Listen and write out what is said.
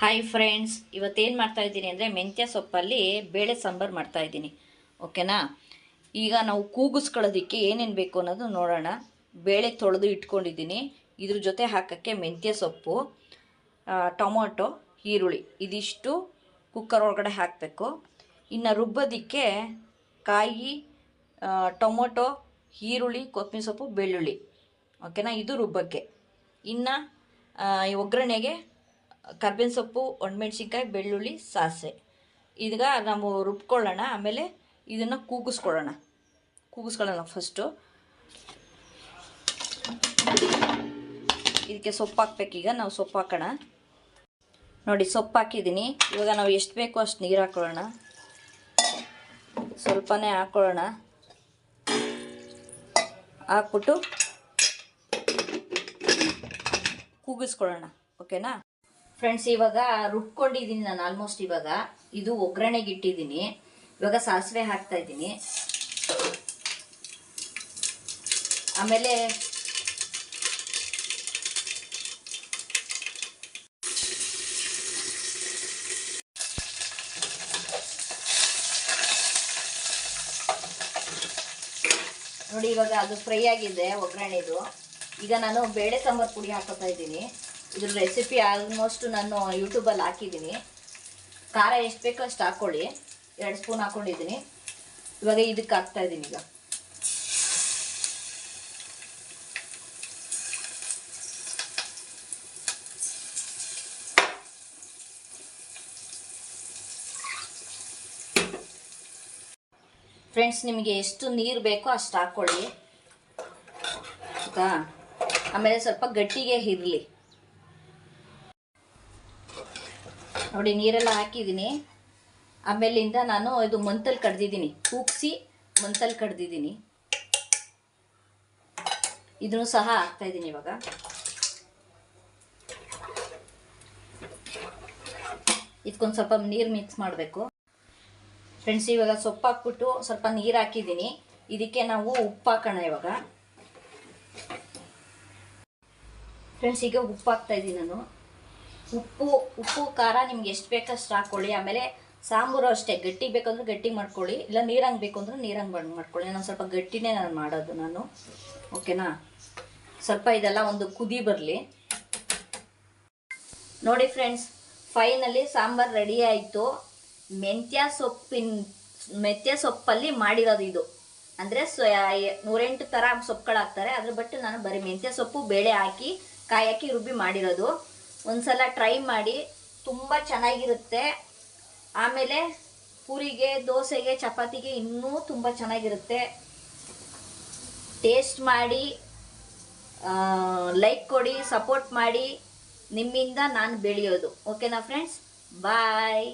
Hi friends ಇವತ್ತೇನು ಮಾಡ್ತಾ ಇದ್ದೀನಿ ಅಂದರೆ ಮೆಂತ್ಯ ಸೊಪ್ಪಲ್ಲಿ ಬೇಳೆ ಸಾಂಬಾರು ಮಾಡ್ತಾ ಇದ್ದೀನಿ. ಓಕೆನಾ ಈಗ ನಾವು ಕೂಗಿಸ್ಕೊಳ್ಳೋದಕ್ಕೆ ಏನೇನು ಬೇಕು ಅನ್ನೋದು ನೋಡೋಣ. ಬೇಳೆ ತೊಳೆದು ಇಟ್ಕೊಂಡಿದ್ದೀನಿ. ಇದ್ರ ಜೊತೆ ಹಾಕೋಕ್ಕೆ ಮೆಂತ್ಯ ಸೊಪ್ಪು ಟೊಮೊಟೊ, ಈರುಳ್ಳಿ. ಇದಿಷ್ಟು ಕುಕ್ಕರ್ ಒಳಗಡೆ ಹಾಕಬೇಕು. ಇನ್ನು ರುಬ್ಬೋದಕ್ಕೆ ಕಾಯಿ ಟೊಮೊಟೊ, ಈರುಳ್ಳಿ ಕೊತ್ತಂಬರಿ ಸೊಪ್ಪು, ಬೆಳ್ಳುಳ್ಳಿ. ಓಕೆನಾ ಇದು ರುಬ್ಬಕ್ಕೆ. ಇನ್ನು ಒಗ್ಗರಣೆಗೆ ಕರ್ಬೇವಿನ ಸೊಪ್ಪು, ಒಣಮೆಣ್ಸಿನ್ಕಾಯಿ, ಬೆಳ್ಳುಳ್ಳಿ, ಸಾಸಿವೆ. ಈಗ ನಾವು ರುಬ್ಕೊಳ್ಳೋಣ, ಆಮೇಲೆ ಇದನ್ನು ಕೂಗಿಸ್ಕೊಳ್ಳೋಣ. ಕೂಗಿಸ್ಕೊಳ್ಳೋಣ ಫಸ್ಟು ಇದಕ್ಕೆ ಸೊಪ್ಪು ಹಾಕ್ಬೇಕೀಗ ನಾವು ಸೊಪ್ಪು ಹಾಕೋಣ. ನೋಡಿ, ಸೊಪ್ಪು ಹಾಕಿದ್ದೀನಿ. ಇವಾಗ ನಾವು ಎಷ್ಟು ಬೇಕೋ ಅಷ್ಟು ನೀರು ಹಾಕೊಳ್ಳೋಣ. ಸ್ವಲ್ಪನೇ ಹಾಕೊಳ್ಳೋಣ. ಹಾಕ್ಬಿಟ್ಟು ಕೂಗಿಸ್ಕೊಳ್ಳೋಣ, ಓಕೆನಾ? ಫ್ರೆಂಡ್ಸ್ ಇವಾಗ ರುಬ್ಕೊಂಡಿದ್ದೀನಿ ನಾನು ಆಲ್ಮೋಸ್ಟ್ ಇವಾಗ. ಇದು ಒಗ್ಗರಣೆಗೆ ಇಟ್ಟಿದ್ದೀನಿ ಇವಾಗ ಸಾಸಿವೆ ಹಾಕ್ತಾ ಇದ್ದೀನಿ. ಆಮೇಲೆ ನೋಡಿ ಇವಾಗ ಅದು ಫ್ರೈ ಆಗಿದೆ ಒಗ್ಗರಣೆದು. ಈಗ ನಾನು ಬೇಳೆ ಸಾಂಬಾರು ಪುಡಿ ಹಾಕೋತಾ ಇದ್ದೀನಿ. ಇದ್ರ ರೆಸಿಪಿ ಆಲ್ಮೋಸ್ಟ್ ನಾನು ಯೂಟ್ಯೂಬಲ್ಲಿ ಹಾಕಿದ್ದೀನಿ. ಖಾರ ಎಷ್ಟು ಬೇಕೋ ಅಷ್ಟು ಹಾಕ್ಕೊಳ್ಳಿ ಎರಡು ಸ್ಪೂನ್ ಹಾಕ್ಕೊಂಡಿದ್ದೀನಿ ಇವಾಗ ಇದಕ್ಕೆ ಹಾಕ್ತಾ ಇದ್ದೀನಿ ಈಗ. ಫ್ರೆಂಡ್ಸ್ ನಿಮಗೆ ಎಷ್ಟು ನೀರು ಬೇಕೋ ಅಷ್ಟು ಹಾಕ್ಕೊಳ್ಳಿ ಆಯ್ತಾ? ಆಮೇಲೆ ಸ್ವಲ್ಪ ಗಟ್ಟಿಗೆ ಇರಲಿ. ನೋಡಿ, ನೀರೆಲ್ಲ ಹಾಕಿದ್ದೀನಿ. ಆಮೇಲಿಂದ ನಾನು ಇದು ಮಂತಲ್ಲಿ ಕಡ್ದಿದ್ದೀನಿ. ಕೂಗಿಸಿ ಮಂತಲ್ಲಿ ಕಡ್ದಿದ್ದೀನಿ. ಇದನ್ನು ಸಹ ಹಾಕ್ತಾ ಇದ್ದೀನಿ ಇವಾಗ. ಇದಕ್ಕೊಂದು ಸ್ವಲ್ಪ ನೀರು ಮಿಕ್ಸ್ ಮಾಡಬೇಕು. ಫ್ರೆಂಡ್ಸ್ ಇವಾಗ ಸೊಪ್ಪು ಹಾಕ್ಬಿಟ್ಟು ಸ್ವಲ್ಪ ನೀರು ಹಾಕಿದ್ದೀನಿ. ಇದಕ್ಕೆ ನಾವು ಉಪ್ಪು ಹಾಕೋಣ ಇವಾಗ. ಫ್ರೆಂಡ್ಸ್ ಈಗ ಉಪ್ಪು ಹಾಕ್ತಾ ಇದ್ದೀನಿ ನಾನು. ಉಪ್ಪು ಉಪ್ಪು, ಖಾರ ನಿಮ್ಗೆ ಎಷ್ಟು ಬೇಕಷ್ಟು ಹಾಕ್ಕೊಳ್ಳಿ ಆಮೇಲೆ ಸಾಂಬಾರು ಅಷ್ಟೇ. ಗಟ್ಟಿ ಬೇಕಂದ್ರೆ ಗಟ್ಟಿ ಮಾಡ್ಕೊಳ್ಳಿ. ಇಲ್ಲ ನೀರಂಗೆ ಬೇಕು ಅಂದ್ರೆ ನೀರಂಗೆ ಬಂದು ಮಾಡ್ಕೊಳ್ಳಿ. ನಾನು ಸ್ವಲ್ಪ ಗಟ್ಟಿನೇ ನಾನು ಮಾಡೋದು ನಾನು. ಓಕೆನಾ ಸ್ವಲ್ಪ ಇದೆಲ್ಲ ಒಂದು ಕುದಿ ಬರಲಿ. ನೋಡಿ ಫ್ರೆಂಡ್ಸ್ ಫೈನಲಿ ಸಾಂಬಾರು ರೆಡಿ ಆಯಿತು. ಮೆಂತ್ಯ ಸೊಪ್ಪಿನ, ಮೆಂತ್ಯ ಸೊಪ್ಪಲ್ಲಿ ಮಾಡಿರೋದು ಇದು. ಅಂದರೆ ನೂರೆಂಟು ಥರ ಸೊಪ್ಪುಗಳು ಹಾಕ್ತಾರೆ ಅದ್ರ ಬಟ್ಟು ನಾನು ಬರೀ ಮೆಂತ್ಯ ಸೊಪ್ಪು, ಬೇಳೆ ಹಾಕಿ ಕಾಯಿ ಹಾಕಿ ರುಬ್ಬಿ ಮಾಡಿರೋದು. ಒಂದ್ಸಲ ಟ್ರೈ ಮಾಡಿ, ತುಂಬ ಚೆನ್ನಾಗಿರುತ್ತೆ. ಆಮೇಲೆ ಪೂರಿಗೆ, ದೋಸೆಗೆ, ಚಪಾತಿಗೆ ಇನ್ನೂ ತುಂಬ ಚೆನ್ನಾಗಿರುತ್ತೆ. ಟೇಸ್ಟ್ ಮಾಡಿ ಲೈಕ್ ಕೊಡಿ ಸಪೋರ್ಟ್ ಮಾಡಿ, ನಿಮ್ಮಿಂದ ನಾನು ಬೆಳೆಯೋದು. ಓಕೆನಾ ಫ್ರೆಂಡ್ಸ್ ಬಾಯ್